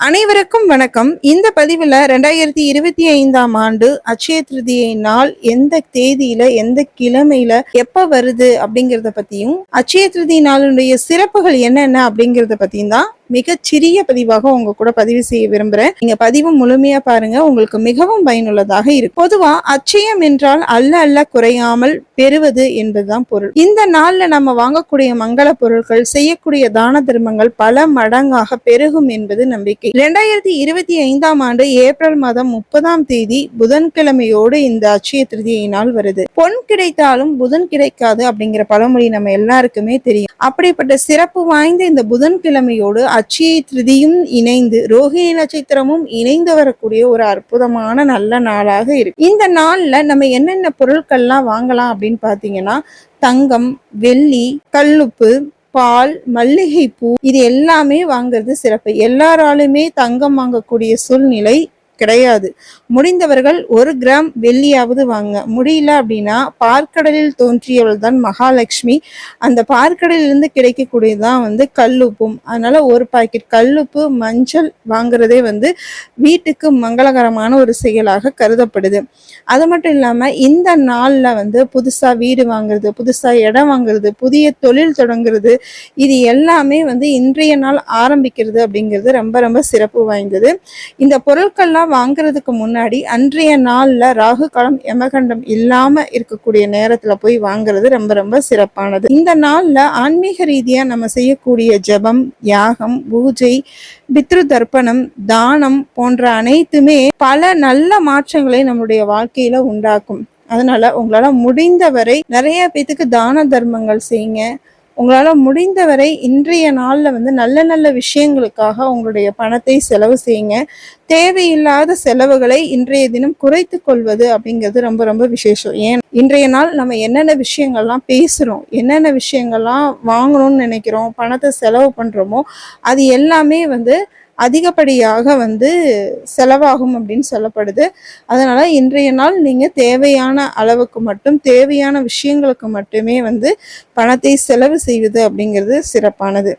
அனைவருக்கும் வணக்கம். இந்த பதிவுல ரெண்டாயிரத்தி இருபத்தி ஐந்தாம் ஆண்டு அட்சய திருதியை நாள் எந்த தேதியில எந்த கிழமையில எப்ப வருது அப்படிங்கறத பத்தியும் அட்சய திருதி நாளுடைய சிறப்புகள் என்னென்ன அப்படிங்கறத பத்தியும் தான் மிகச்சிறிய பதிவாக உங்க கூட பதிவு செய்ய விரும்புறேன். நீங்க பதிவு முழுமையா பாருங்க. உங்களுக்கு மிகவும் பயனுள்ளதாக இருக்கும். பொதுவா அச்சயம் என்றால் அல்ல அல்ல குறையாமல் பெறுவது என்பதுதான் பொருள். இந்த நாள்ல நம்ம வாங்கக்கூடிய மங்கள பொருட்கள் செய்யக்கூடிய தான தர்மங்கள் பல மடங்காக பெருகும் என்பது நம்பிக்கை. இரண்டாயிரத்தி இருபத்தி ஐந்தாம் ஆண்டு ஏப்ரல் மாதம் முப்பதாம் தேதி புதன்கிழமையோடு இந்த அட்சய திருதியை நாள் வருது. பொன் கிடைத்தாலும் புதன் கிடைக்காது அப்படிங்கிற பழமொழி நம்ம எல்லாருக்குமே தெரியும். அப்படிப்பட்ட சிறப்பு வாய்ந்த இந்த புதன்கிழமையோடு அச்சியை திருதியும் இணைந்து ரோஹிணி நட்சத்திரமும் இணைந்து வரக்கூடிய ஒரு அற்புதமான நல்ல நாளாக இருக்கு. இந்த நாள்ல நம்ம என்னென்ன பொருட்கள்லாம் வாங்கலாம் அப்படின்னு பாத்தீங்கன்னா தங்கம் வெள்ளி கல்லுப்பு பால் மல்லிகைப்பூ இது எல்லாமே வாங்குறது சிறப்பு. எல்லாராலுமே தங்கம் வாங்கக்கூடிய சூழ்நிலை கிடையாது. முடிந்தவர்கள் ஒரு கிராம் வெள்ளியாவது வாங்க. முடியல அப்படின்னா பார்க்கடலில் தோன்றியவள் தான் மகாலட்சுமி. அந்த பார்க்கடலிலிருந்து கிடைக்கக்கூடியதுதான் வந்து கல்லுப்பும். அதனால ஒரு பாக்கெட் கல்லுப்பு மஞ்சள் வாங்குறதே வந்து வீட்டுக்கு மங்களகரமான ஒரு செயலாக கருதப்படுது. அது மட்டும் இல்லாம இந்த நாள்ல வந்து புதுசா வீடு வாங்குறது புதுசா இடம் வாங்குறது புதிய தொழில் தொடங்குறது இது எல்லாமே வந்து இன்றைய நாள் ஆரம்பிக்கிறது அப்படிங்கிறது ரொம்ப ரொம்ப சிறப்பு வாய்ந்தது. இந்த பொருட்கள்லாம் வாங்குறதுக்கு முன்னாடி அன்றைய நாள்ல ராகு காலம் யமகண்டம் இல்லாம இருக்கக்கூடிய நேரத்துல போய் வாங்குறது ரொம்ப ரொம்ப சிறப்பானது. இந்த நாள்ல ஆன்மீக ரீதியா நம்ம செய்யக்கூடிய ஜபம் யாகம் பூஜை பித்ரு தர்ப்பணம் தானம் போன்ற அனைத்துமே பல நல்ல மாற்றங்களை நம்முடைய வாழ்க்கையில உண்டாக்கும். அதனால உங்களால முடிந்தவரை நிறைய பேத்துக்கு தான தர்மங்கள் செய்யுங்க. உங்களால் முடிந்தவரை இன்றைய நாளில் வந்து நல்ல நல்ல விஷயங்களுக்காக உங்களுடைய பணத்தை செலவு செய்யுங்க. தேவையில்லாத செலவுகளை இன்றைய தினம் குறைத்து கொள்வது அப்படிங்கிறது ரொம்ப ரொம்ப விசேஷம். ஏன்? இன்றைய நாள் நம்ம என்னென்ன விஷயங்கள்லாம் பேசுகிறோம் என்னென்ன விஷயங்கள்லாம் வாங்கணும்னு நினைக்கிறோம் பணத்தை செலவு பண்ணுறோமோ அது எல்லாமே வந்து அதிகப்படியாக வந்து செலவாகும் அப்படின்னு சொல்லப்படுது. அதனால் இன்றைய நாள் நீங்கள் தேவையான அளவுக்கு மட்டும் தேவையான விஷயங்களுக்கு மட்டுமே வந்து பணத்தை செலவு செய்வது அப்படிங்கிறது சிறப்பானது.